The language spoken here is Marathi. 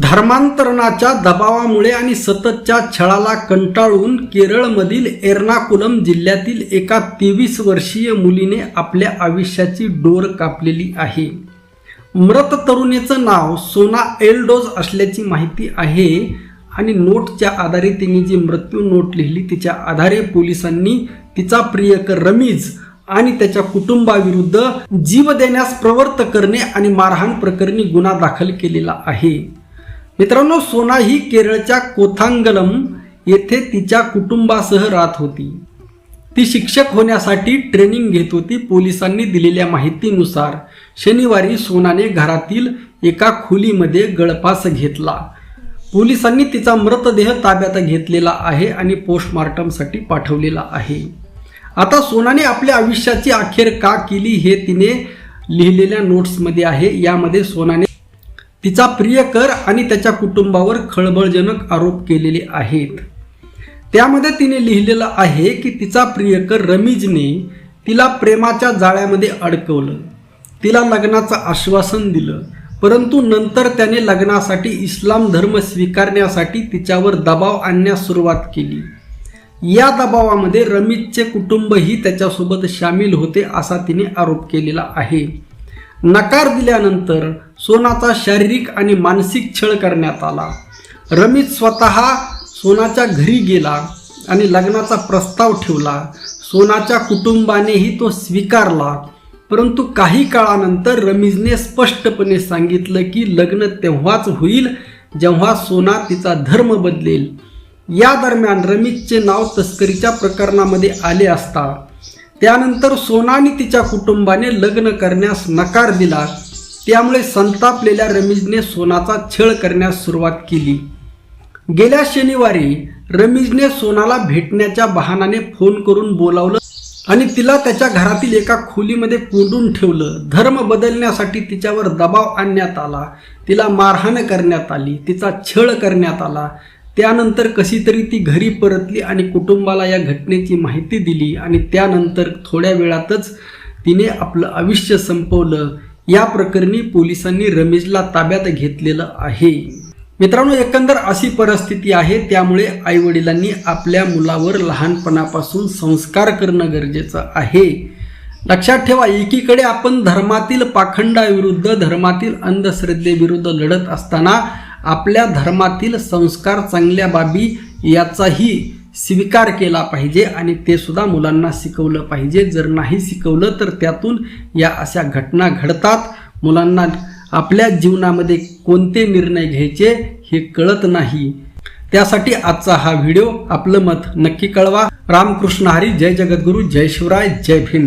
धर्मांतरणाच्या दबावामुळे आणि सततच्या छळाला कंटाळून केरळमधील एर्नाकुलम जिल्ह्यातील एका तेवीस वर्षीय मुलीने आपल्या आयुष्याची डोर कापलेली आहे. मृत तरुणीचं नाव सोना एलडोज असल्याची माहिती आहे आणि नोटच्या आधारे तिने जी मृत्यू नोट लिहिली तिच्या आधारे पोलिसांनी तिचा प्रियकर रमीज आणि त्याच्या कुटुंबाविरुद्ध जीव देण्यास प्रवृत्त करणे आणि मारहाण प्रकरणी गुन्हा दाखल केलेला आहे. मित्रांनो सोना ही केरळच्या कोथांगलम येथे तिच्या कुटुंबासह राहत होती. ती शिक्षक होण्यासाठी ट्रेनिंग घेत होती. पोलिसांनी दिलेल्या माहितीनुसार शनिवारी सोनाने घरातील एका खोलीमध्ये गळफास घेतला. पोलिसांनी तिचा मृतदेह ताब्यात घेतलेला आहे आणि पोस्टमॉर्टमसाठी पाठवलेला आहे. आता सोनाने आपल्या आयुष्याची अखेर का केली हे तिने लिहिलेल्या नोट्समध्ये आहे. यामध्ये सोनाने तिचा प्रियकर आणि त्याच्या कुटुंबावर खळबळजनक आरोप केलेले आहेत. त्यामध्ये तिने लिहिलेलं आहे की तिचा प्रियकर रमीजने तिला प्रेमाच्या जाळ्यामध्ये अडकवलं. तिला लग्नाचं आश्वासन दिलं. परंतु नंतर त्याने लग्नासाठी इस्लाम धर्म स्वीकारण्यासाठी तिच्यावर दबाव आणण्यास सुरुवात केली. या दबावामध्ये रमीजचे कुटुंबही त्याच्यासोबत सामील होते असा तिने आरोप केलेला आहे. नकार दिल्यानंतर सोनाचा शारीरिक आणि मानसिक छळ करण्यात आला. रमीज स्वतः सोनाच्या घरी गेला आणि लग्नाचा प्रस्ताव ठेवला. सोनाच्या कुटुंबानेही तो स्वीकारला. परंतु काही काळानंतर रमीजने स्पष्टपणे सांगितलं की लग्न तेव्हाच होईल जेव्हा सोना तिचा धर्म बदलेल. या दरम्यान रमीजचे नाव तस्करीच्या प्रकरणामध्ये आले असता. त्यानंतर सोनाने तिच्या कुटुंबाने लग्न करण्यास नकार दिला. त्यामुळे संतापलेल्या रमीजने सोनाचा छळ करण्यास सुरुवात केली. गेल्या शनिवारी रमीजने सोनाला भेटण्याच्या बहानाने फोन करून बोलावलं आणि तिला त्याच्या घरातील एका खोलीमध्ये कोंडून ठेवलं. धर्म बदलण्यासाठी तिच्यावर दबाव आणण्यात आला. तिला मारहाण करण्यात आली. तिचा छळ करण्यात आला. त्यानंतर कशी तरी ती घरी परतली आणि कुटुंबाला या घटनेची माहिती दिली आणि त्यानंतर थोड्या वेळातच तिने आपलं आयुष्य संपवलं. या प्रकरणी पोलिसांनी रमेशला ताब्यात घेतलेलं आहे. मित्रांनो एकंदर अशी परिस्थिती आहे त्यामुळे आईवडिलांनी आपल्या मुलावर लहानपणापासून संस्कार करणं गरजेचं आहे. लक्षात ठेवा एकीकडे आपण धर्मातील पाखंडाविरुद्ध धर्मातील अंधश्रद्धेविरुद्ध लढत असताना आपल्या धर्मातील संस्कार चांगल्या बाबी याचाही स्वीकार केला पाहिजे आणि ते सुद्धा मुलांना शिकवलं पाहिजे. जर नाही शिकवलं तर त्यातून या अशा घटना घडतात. मुलांना आपल्या जीवनामध्ये कोणते निर्णय घ्यायचे हे कळत नाही. त्यासाठी आजचा हा व्हिडिओ आपलं मत नक्की कळवा. रामकृष्ण हरी जय जगद्गुरू जय शिवराय जय भीम.